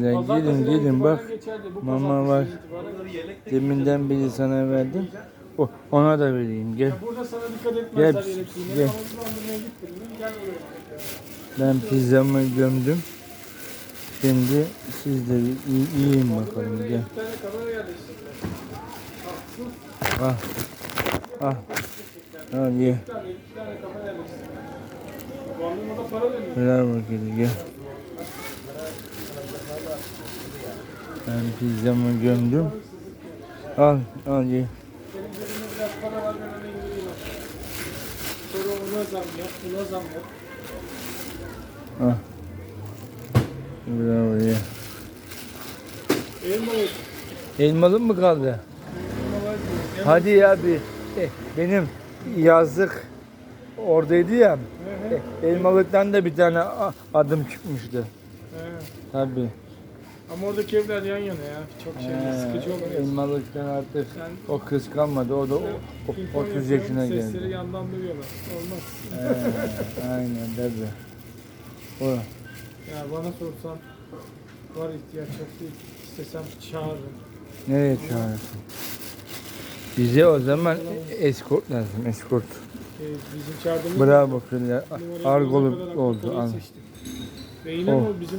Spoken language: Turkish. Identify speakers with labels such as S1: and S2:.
S1: geldiler. Gelin gelin bak. Mama var. Deminden beri sana verdim. O, ona da vereyim gel.
S2: Ya burada sana dikkat etmezler
S1: Gel, gel. Ben pizzamı gömdüm. Şimdi siz de yiyin bakalım gel. Ah. Ah. Al ye. Ver bakalım gel. Ben pizzamı gömdüm. Al al ye.
S2: Sonra ona zam yap, buna zam yap.
S1: Ah. Bravo ye.
S2: Elma yok.
S1: Elmalı mı kaldı? Hadi ya bir eh, benim yazlık oradaydı ya. Eh, Elmalıktan da bir tane adım çıkmıştı. Tabii.
S2: Ama oradaki evler yan yana ya. Çok şey sıkıcı oluyor.
S1: Elmalıktan artık
S2: Sen
S1: o kız kalmadı. O da o, o-
S2: pimpon
S1: 30
S2: yapıyorsun,
S1: yaşına
S2: Sesleri
S1: geldi.
S2: yandan duyuyorlar. Olmaz.
S1: He, aynen tabii. O.
S2: Ya bana sorsan var ihtiyaç yok değil. İstesem çağırırım.
S1: Nereye çağırırsın? Bize o zaman eskort lazım, eskort.
S2: Ee, bizim çağırdığımız
S1: Bravo kızlar. Argolu oldu.
S2: Seçtik. Ve yine
S1: Oh.
S2: o bizim